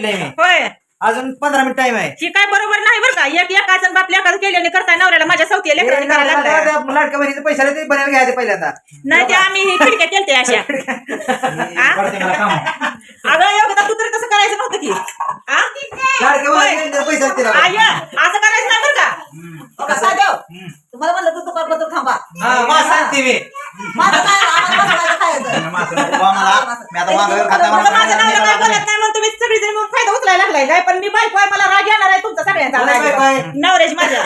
सांगितलंय मी होय अजून पंधरा मिनिट टाइम आहे ही काय बरोबर नाही बरं का एक एकाचं बाप लेखाचं केल्याने करताय नवऱ्याला माझ्या सवती लेकरांनी करायला लागलाय. लाडक्या बहिणीचे पैसे आले ते बनायला घ्यायचे पहिल्यांदा नाही ते आम्ही ही खिडक्या केलते अशा हा? पडते मला काम. अगं योगिता तू तरी तसं करायचं नव्हतं की हा? लाडक्या बहिणीचे पैसे आले तिला. आय, असं करायचं नाही बरं का साधेव. तुम्हाला म्हणलं तू थांबा हा, मा सांगते मी. माझं काय आम्हाला बसवायचं खायचं. मासं नको बा मला. मी आता वांग्यावर खाता अगं, माझं नवरा काय मला. बोलत नाही म्हणून तुम्ही सगळी जण फायदा काय पण मी बायको आहे मला राग येणार आहे तुमचा सगळ्यांचा. कोणाची बायको आहे? नवऱ्याची माझ्या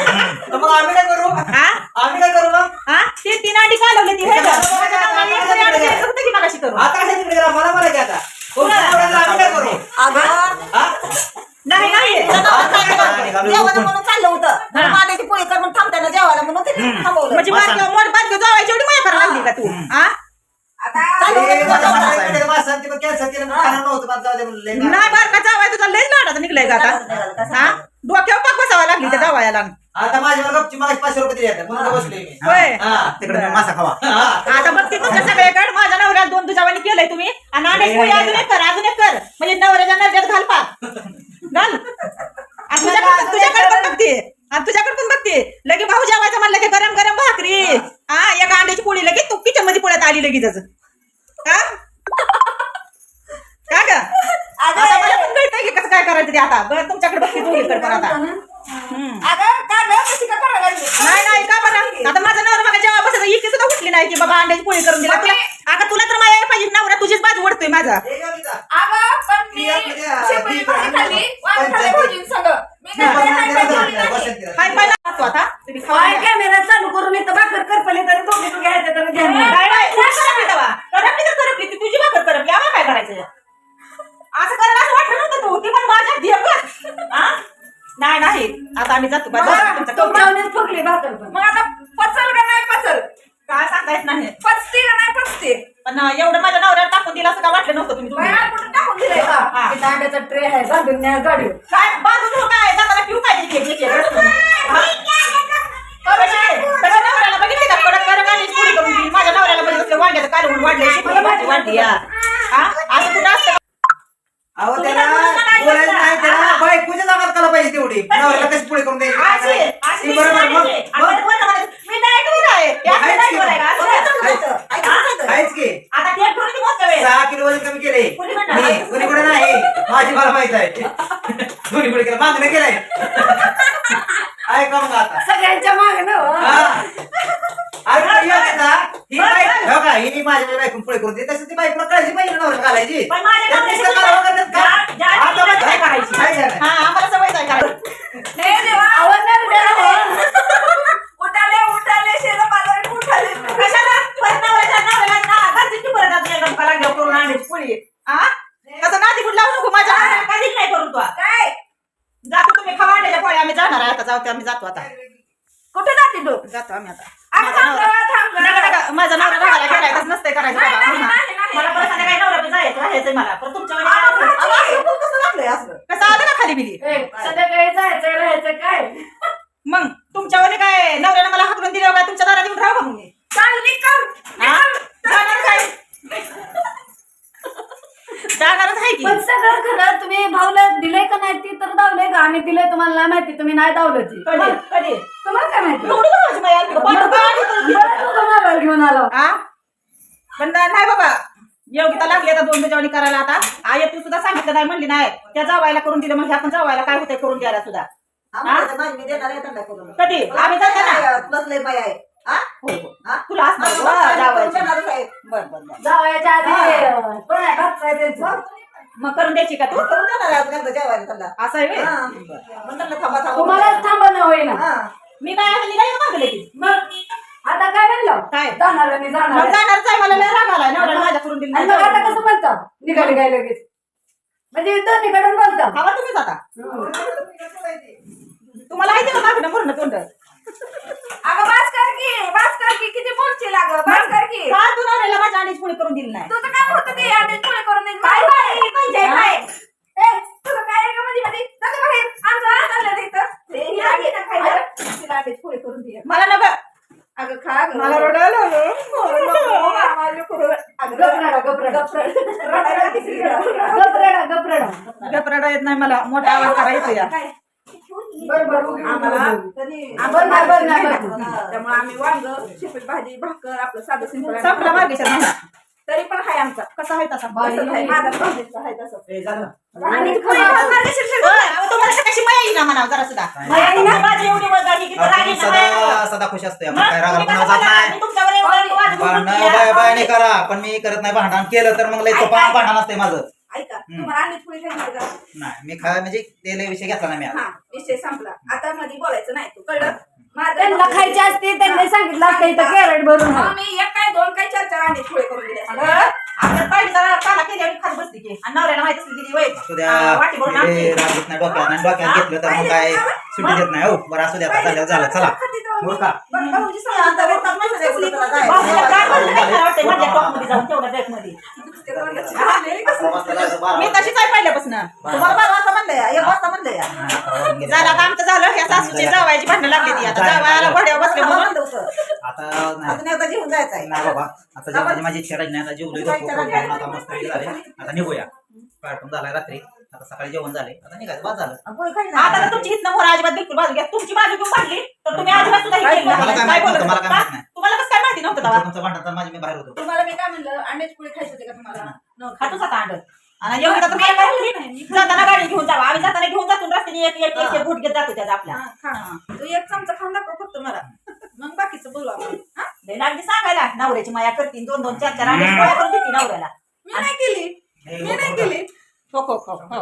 तर मग आम्ही काय करू? हा? आम्ही काय करू मग? हा? ते तीन अंडी कालवली ती एक तरी अंडी मगाशी करून. आता कशा तिकडे मला मला घ्या आता. तुमच्या नवऱ्याला आम्ही काय करू? अगं, हा? नाही नाही. जेवण म्हणून चाललं होतं. हा. पोळी कर म्हणून थांबताना जेवायला म्हणून ते थांबवलं. म्हणजे. बारक्या मोठ बारक्या जावायची एवढी माया करायला लागली का तू? हा? चालू ए, होतं, माझ्या जेवण. माणसाने माणसाने ते कॅन्सल केलं म्हणून खाणार नव्हतं मला जाऊ दे म्हणलं, लय नाही बारका जावाय तुझा लयच निघलाय का आता? हा? डोक्यावर पाक बसावं लागली त्या जावायला. आता माझ्यावर गपची मला पाचशे रुपये दिले आता. म्हणून बसले मी. होय. हा, तिकडे मासा खावा. हा. आता बघ ती तुमच्या सगळ्याकडे माझ्या नवऱ्याला दोन तुझ्यावानी केलंय तुम्ही. आणि अनेक पोळी अजून एक कर अजून एक कर. म्हणजे नवऱ्याच्या नरड्यात घाल पाक. घाल. आणि तुझ्याकडे तुझ्याकडे पण बघते. आणि तुझ्याकडे पण बघते. लगे भाऊ जेवायचं म्हणलं की गरम गरम भाकरी. हा. एका अंड्याची पोळी लगेच तू किचनमध्ये पोळ्यात आली लगेच का का ग आता मला पण कळतंय की कसं काय करायचं ते आता बरं तुमच्याकडे बघते दोन्हीकडे पण आता हम्म. अगं, का गं? कशी का करायला लागली? नाही नाही का बरं आता माझा नवरा बघा जेव्हा इतकी सुद्धा उठली नाही की बाबा अंड्याची पोळी करून दिला तुला आता तुला तर माझ्या पाहिजे नवरा तुझीच बाजू ओढतोय माझा. अगं, पण मी भाजी खाल्ली, वांगी खाल्ली. मी काय काय जेवली नाही. तू आता तुम्ही. कॅमेरा चालू करून भाकर करपली तरी दोघी तू घ्यायचं तर घ्या तुमच्यावरच फुगली भाकर पण. मग आता पचल का नाही पचल? काय सांगता येत नाही. पचते का नाही पचते? पण एवढं माझ्या नवऱ्याला टाकून दिलं असं काय वाटलं नव्हतं तुम्ही. बाहेर कुठं टाकून दिलंय का? हा. इथं अंड्याचा ट्रे आहे बांधून न्या गाडीवर काय बाजून हो काय? जाताना पिऊ काय देते एक- एक- एक. हा? कशी आहे? सगळ्या नवऱ्याला बघितले अहो तुम्ही त्याला बोलता काय बोलायचं? नाही त्याला बायकोच्या जागात करायला पाहिजे तेवढी नवऱ्याला कशी पुढे करून द्यायची अशी- करायचं? अशी ती बरोबर मग आणि आता बरं म्हणायचं, मी डाएटवर आहे. हे असं आहेच की. डाएटवर आहे का? असं काय? आहेच की आता ते ठेवून किती मोजतं वेळ? सहा किलो वजन कमी केले कोणी? मी कोणीकडे नाही माझी मला माहीत आहे कोणीकडे केलं मागणं केलंय ऐका मग आता सगळ्यांच्या मागणं हा. अरे पण ना. ही बाई- हो का, ही माझ्या बायकून पुढे करून दे तसं ती बायकोला काळजी पाहिजे नवऱ्याला घालायची पण माझ्या त्यात नवऱ्याची नुसतं करावं का त्यात ज्या- काय? ज्या आता ठिकाणी बघ, काय करायची? काय झालं? हा, आम्हाला सवयच आहे करायची. हे देवा आवडणार द्या उठाले उठाले शेला पाजारे उठाले कशाला? परत नवऱ्याच्या- नवऱ्याला ना- घरची परत आता एकदा भुका लागल्यावर करून आणायची पोळी. हा? तसं नादी कुठं लावू नको माझ्या नवऱ्याला कधीच नाही करून तू काय जातो तुम्ही खावा अंड्याच्या पोळ्या आम्ही जाणार आहे आता जाऊ ते आम्ही जातो आता कुठे जाते तू जातो आम्ही आता अगं, माझा थांब नवरा- गं, थांब गं. नका, नका, माझा नवरा रागाला गेलाय तसं नसतंय करायचं नाही, बाबा. नाही, हा. नाही, नाही. मला परत संध्याकाळी नवरा बी जायचं राहायचंय मला परत तुमच्या वेळी अगं, काय अगं, करायचं? असं कसं लागलंय असं कसं आलं का खाली बिली ए, संध्याकाळी जायचं राहायचं काय मग तुमच्यावाले काय नवऱ्यानं मला हाकलून दिल्यावर काय तुमच्या दारात येऊन राहा मग मी? हा? जाणारच आहे जाणारच आहे की? पण सगळं खरं तुम्ही भाऊला दिलंय का नाही ती तर दावलंय का आम्ही दिलंय तुम्हाला नाही माहिती तुम्ही नाही दावलं ती. कधी? कधी? तुम्हाला काय माहिती? एवढी माया? पाठव? बरं मोबाईल घेऊन आलो. हा? पण ना- नाही बाबा. योगिता लागली आता दोन बेजावणी करायला आता. आई तू सुद्धा सांगितलं नाही म्हणली नाही. त्या जावायला करून दिलं मग ह्या पण जावायला काय होतंय करून द्यायला सुद्धा? आम्हाला माझी मी देणार आहे त्यांना करून. कधी? आम्ही जातो ना तुलाच लय बाय आहे. हा? हो? तुला असणार जावायची. बर बर बर. जावयाच्या आधी काय त्यांचं? मग करून द्यायची का तू करून देणार आता त्यांचं जेवायला त्यांना. असं आहे व्हय? हा. बरं. मग त्यांना थांबा थांबा तुम्हाला थांबणं होईना हा. मी काय निघाली का मागले की मग आता काय म्हणलं काय? जाणार आणि जाणार मग आहे. जाणारच आहे मला लय राग आलाय नवऱ्याला माझ्या करून दिली आणि मग आता कसं म्हणतात निघाली काय लगेच म्हणजे दोन्हीकडून बोलतात खावा तुम्हीच आता तुम्हाला आहे का मागणं पूर्ण तोंड अगं बास कर की बास कर की किती बोलशील अगं बास कर की. का तू नवऱ्याला माझ्या आणीच पुढे करून दिली नाही? तुझं काय होतं ते? आधी पुढे करून देईन काय बाई? काय ए, तुझं काय आहे का मध्ये मध्ये? जाते बाहेर. आमचं आज आलं नाही तर ते ही आली ना खायला. तिला आधीच पुढे करून दे मला नका. अगं खा गं. मला रडायला आलं. नको, आम्हाला करू- अगं गपराडा गपराडा गप्र- रडायला लागली ती रडा. गपराडा गपराडा गपराडा येत नाही मला. मोठा आवाज करा येतो या. काय? आम्हाला. तरी- बरं नाही, बरं नाही, बरं नाही. त्यामुळे आम्ही वांग शेपूट भाजी भाकर आपलं साधं सिंपल संपला मार्गेच्या महिना तरी पण हाय आमचा. कसा आहे तसा? माझा भाजीचा आहे तसं. आणि तुम्हाला माया जरा सुद्धा. माया? माझी एवढी की राग सदा खुश आपण काय रागाला कोणाला जात? नाही. भांडण बाय. बायने करा. पण मी करत नाही भांडण. केलं तर मग लय तो भांडण असते माझं. ऐका तुम्हाला का? नाही मी खा म्हणजे ते लय विषय घेतला नाही मी हा आता. विषय संपला. आता मध्ये बोलायचं नाही तू कळलं? त्यांना खायची असते त्यांनी सांगितलं असतं इथं कॅरेट भरून हा. मी एक काय दोन काय चार चार अंडी पोळी करून दिले असते. पाहिजे जरा काला केल्यावर खात बसली की. आणि नवऱ्याला माहीत असली की वय असू द्या. हा, वाटी भरून हे आणते. राग येत नाही डोक्यात आणि डोक्यात घेतलं तर मग काय सुट्टी देत नाही हो. बरं असू द्या आता झालं झालं चला. हो का? बरं, भाऊजी सांगा, आता बोलतात म्हणून ते बोलत होता, जाय. भाऊजीला काय बोललं काय खरं वाटतंय माझ्या टॉपमध्ये जाऊन तेवढ्या breakमध्ये. ते तोंडाची झाले, कसं? वाजता जायचं बारा मी तशीच आहे पहिल्यापासून. तुम्हाला बारा वाजता म्हणलंय एक वाजता म्हणलंय. झालं आता आमचं झालं ह्या सासूची जावायची भांडणं लागली ती. आता जावायला घोड्यावर बसले म्हणून. आता नाही. अजून एकदा घेऊन जायचंय. नाही बाबा आता जेवणाची माझी इच्छा राहिली नाही. आता जेवलोय झोपलो खाऊन आता मस्त झाले. आता निघूया. कार्टून झालाय रात्री. आता सकाळी जेवण झाले आता निघायचं बाद झालं. आता तर तुमची हितनं मोर अजिबात बिलकुल बाजू घ्या. तुमची बाजू घेऊन भांडली तर तुम्ही अजिबात सुद्धा हे केलं मला नाही. काय काय माहीत बोलत नव्हतं, मला काय होता? माहीत नाही. तुम्हाला कसं काय माहिती नव्हतं तेव्हा? तुमचं भांडण तर माझी मी बाहेर होतो. तुम्हाला मी काय म्हणलं अंड्याची पोळी खायची होती का तुम्हाला? नव्हतं. खातोच आता अंड. आणि एवढं तर काय म्हणली? जाताना गाडी घेऊन जावा. आम्ही जाताना घेऊन जातो रस्त्याने एक एक एक एक घुट घेत जातो त्याचा आपल्या हा, खा. तू एक चमचा खाऊन दाखव फक्त मला. मग बाकीचं बोलू आपण. हा? लय लागली सांगायला. नवऱ्याची माया करतील दोन दोन चार चार करून देते नवऱ्याला. मी नाही केली. मी नाही केली. हो हो हो हो.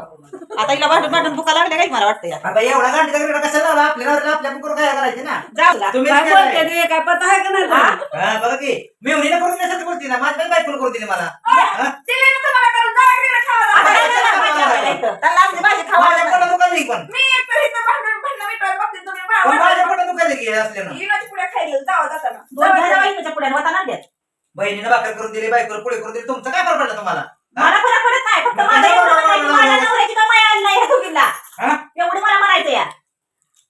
आता हिला भांडून भांडून दुखा लागल्या काही मला वाटतं या आता एवढा क्रीडा कशाला लावला? आपल्या नवऱ्याला आपल्या करून काय करायचे ना? जाऊ ला. तुम्ही काय बोलते ते? काय पता आहे का नाही? तुला? हा बघा की. मी उन्हीला करून देण्यासाठी बोलते ना. माझ्या बायकोला करून दिली मला. हा? ना तुम्हाला करून जा इकडे खावा आता लागा. काय करणार माझ्या बायला इथं? त्याला असली भाजी खावा माझ्या पोटात दुखायला नाही पण मी एक वेळी इथं भांडण भांडण मिटवायला बघते तुम्ही भा- पण माझ्या वाटलं. पोटात दुखायला की असल्यानं इनाची पुढे खायला जावं जाताना. दोन घ्या जावा. होता ना देत. बहिणीने भाकर करून दिली बायकोला पुढे करून दिली. तुमचं काय फरक पडलं तुम्हाला? मला फरक पडत नाही फक्त माझं माझ्या. नवऱ्याची का माया आली नाही ह्या दोघींना. हा? एवढी मला म्हणायचं या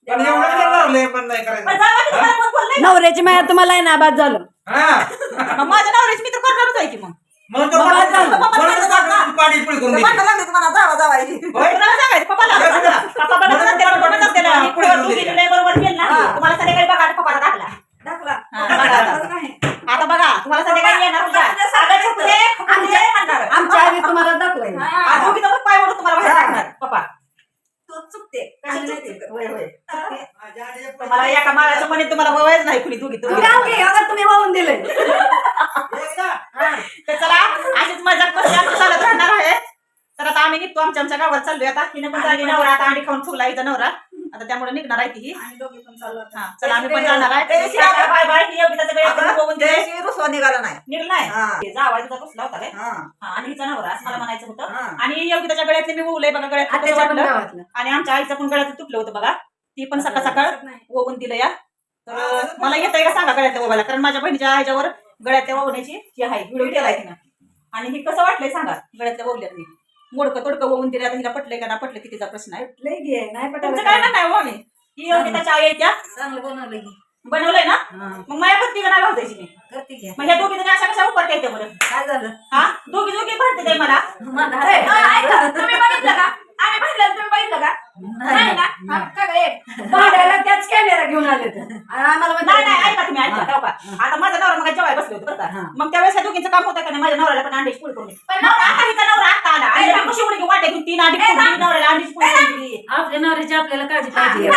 पण एवढं काय लावलंय पण नाही पण करायचं जावा की तुम्हाला कोण बोललंय? नवऱ्याची माया तुम्हाला आहे ना बाद झालं. हा. माझ्या नवऱ्याची मी तर करणारच आहे की मग? म्हणून तो मग पाणी- झालं. म्हणून तो पाणी- पाणी पुढे करून दिली लागली तुम्हाला जावा जावा होय? तुम्हाला सांगायचं पप्पाला होय, होय. पप्पा बरोबर नसते, पप्पा बरोबर नसते ना. पुढे तू करून दिली. गेली नाही बरोबर केलं ना हा. तुम्हाला संध्याकाळी बघा पप्पाला टाकला दाखला हा, आता. दाखला नाही. आता बघा तुम्हाला संध्याकाळी येणार उद्या. अगं, छकुले, खकुले म्हणणार. आमच्या तुम्हाला दाखवाय हा. आज दोघीचं मग पाय ओढून तुम्हाला बाहेर टाकणार पप्पा तू चुकते. कशी नाही चुकत. होय, होय. माझ्या आईच्या तुम्हाला एका माळाच्या मने तुम्हाला वयच नाही कुणी दोघी. तुम्ही अगं तुम्ही वाहून दिले. एकदा. तर चला अशीच आमची चालत राहणार आहे. तर आता आम्ही निघतो आमच्या आमच्या गावात चाललोय आता. हिने पण झाली नवरा आता अंडी खाऊन फुगला इथं नवरा. आता त्यामुळे निघणार आहे ती. आणि दोघी पण चाललो आता. हा चला आम्ही पण जाणार आहे. बाय बाय ही एवढी त्याच्या गळ्यात बघून दिले रुसवा निघाला नाही. निघलाय. हा. जावा तुझा बसला होता काय? हा, हा, आणि हिचा नवरा असं मला म्हणायचं होतं. हा. आणि त्याच्या गळ्यातले मी ओवलंय बघा गळ्यात पण वाटलं. गावातलं. आणि आमच्या आईचं पण गळ्यात तुटलं होतं बघा. ती पण सकाळ सकाळ. ओवून दिलं या. तर मला येत आहे का सांगा गळ्यातल्या ओवायला? कारण माझ्या बहिणीच्या ह्याच्यावर गळ्यातल्या ओवण्याची ही आहे. व्हिडिओ केलाय तिनं. आणि ही कसं वाटलंय सांगा गळ्यातल्या ओवल्यात मी मोडकं तोडकं ओवून दिलं. आता हिला पटलंय का ना पटलं की तिचा प्रश्न आहे. लय घे नाही तुमचं काय म्हणणं आहे हो आम्ही? ही आई आहे त्या? चांगलं बनवलं की. बनवलंय ना? हा, मग माझ्या पत्नी नाही भावतायची मी. करते मग ह्या दोघी जणी अशा कशा उपर केल्या बरं? काय झालं? हा? दोघी दोघी भरते ते मला. ऐका, तुम्ही बघितलं का? आम्ही भांडलं तुम्ही बघितलं का? नाही ना? हा, का गं, ए? भांडायला त्याच कॅमेरा घेऊन आले तर आणि आम्हाला नाही नाही ऐका तुम्ही ऐका ठेवा का आता माझा नवरा मग जेवाय बसले होते बरं का? हा. मग त्यावेळेस दोघींचं काम होतं का नाही? माझ्या नवऱ्याला पण करून दिली. पण नवरा आता आला आणि लगेच कशी उडी वाटे घेऊन तीन फोडून दिली, नवऱ्याला पोळी करून दिली. आपल्या नवऱ्याची आपल्याला काळजी पाहिजे.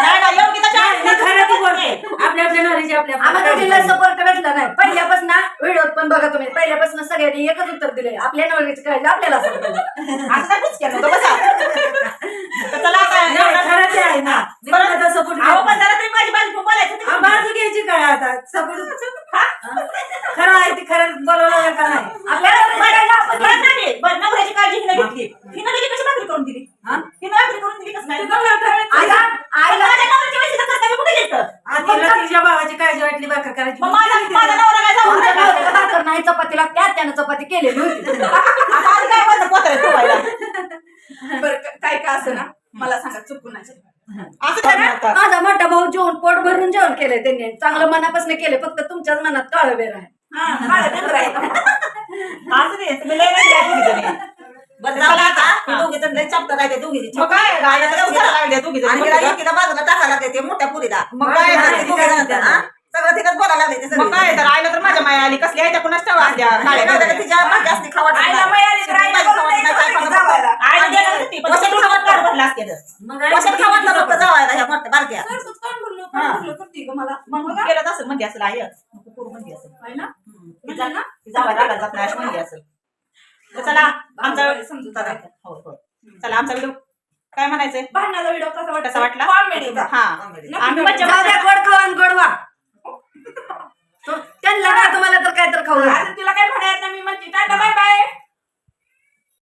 नाही नाही योग्य त्याच्या मी खरं ती बोलते. आपल्या आपल्या नवऱ्याची आपल्या आम्हाला तिला सपोर्ट भेटला नाही. पहिल्यापासून व्हिडिओत पण बघा तुम्ही. पहिल्यापासून सगळ्यांनी एकच उत्तर दिले आपल्या नवऱ्याची काळजी आपल्याला असं आता काय बुचक्या नव्हतं, बसा. तर चला आता एवढं- खरं ते आहे ना. बरं. सपोर्ट अहो, पण जरा तरी माझी बाजू बोलायचं होती की. बाजू घ्यायची काय आता सपोर्ट खरं आहे ते खरं बोलवलं का नाही आपल्याला बरं, बरं नाही, बरं, नवऱ्याची काळजी हिनं घेतली हिनं लगेच कशी भाकरी करून दिली हिनं भाकरी करून दिली कसं नाही पण माझ्या नवऱ्याच्या वेळेस हिचं कर्तव्य कुठे गेलं तिला तिच्या भावाची काळजी वाटली भाकर करायची मग माझा माझा नवरा काय जाऊन आमच्या राहिला? नवऱ्याला भाकर नाही चपातीला त्या त्यानं चपाती केलेली होती. आता आधी काय ठेवायला? बरं क- काय का असं ना? मला सांगा चुकून असं? माझा मोठा भाऊ जेवण पोट भरून जेवण केलंय त्यांनी. चांगलं मनापासून केले फक्त तुमच्याच मनात काळ बेर आहे. हा, काळं डंगर आहे. असं नाही तुम्ही लय नाही दोघी जणी. बरं जाऊ दे आता. हे. दोघी जण लय चपटा राहते दोघी मग काय? गायला तर उधार लागले दोघी आणि जणी तिला एकीला बाजूला टाकायला ते मोठ्या पुरीला. मग काय? दोघी जण? सगळं तिकडे बोलायला लागले ते मग काय? तर माया आली कसली आहे त्या कुणाच ठेवा असल्या काळ्या सगळे गाड्या. तिच्या भाजी असते खावा आईला मिळाली तर आईला करून द्यायचं होतं की जावायला. आईला देणार होती, पण वशात तिला खावत उधार भरला असते तर. वशात खावत फक्त जावायला ह्या मोठ्या बारक्या. सरसूत कान भरलं, कान भरलं करते ग मला. मग बघा. केलं असं म्हणजे असेल आई नको करू म्हणजे असेल आहे ना? ती जा- ती जावं रागा जात नाही अशी म्हणजे असेल तर चला आमचा समजून चला. हो हो. चला आमचा व्हिडिओ काय म्हणायचंय? भांडणाचा व्हिडिओ कसा वाटला कसा वाटला? कॉमेडीचा हा. आम्ही मज्जा जाऊ द्या गोड खावा आणि गोड व्हा त्यांना तुम्हाला तर काय तर खाऊ आता तिला काय म्हणायचं मी म्हणते टाटा बाय बाय.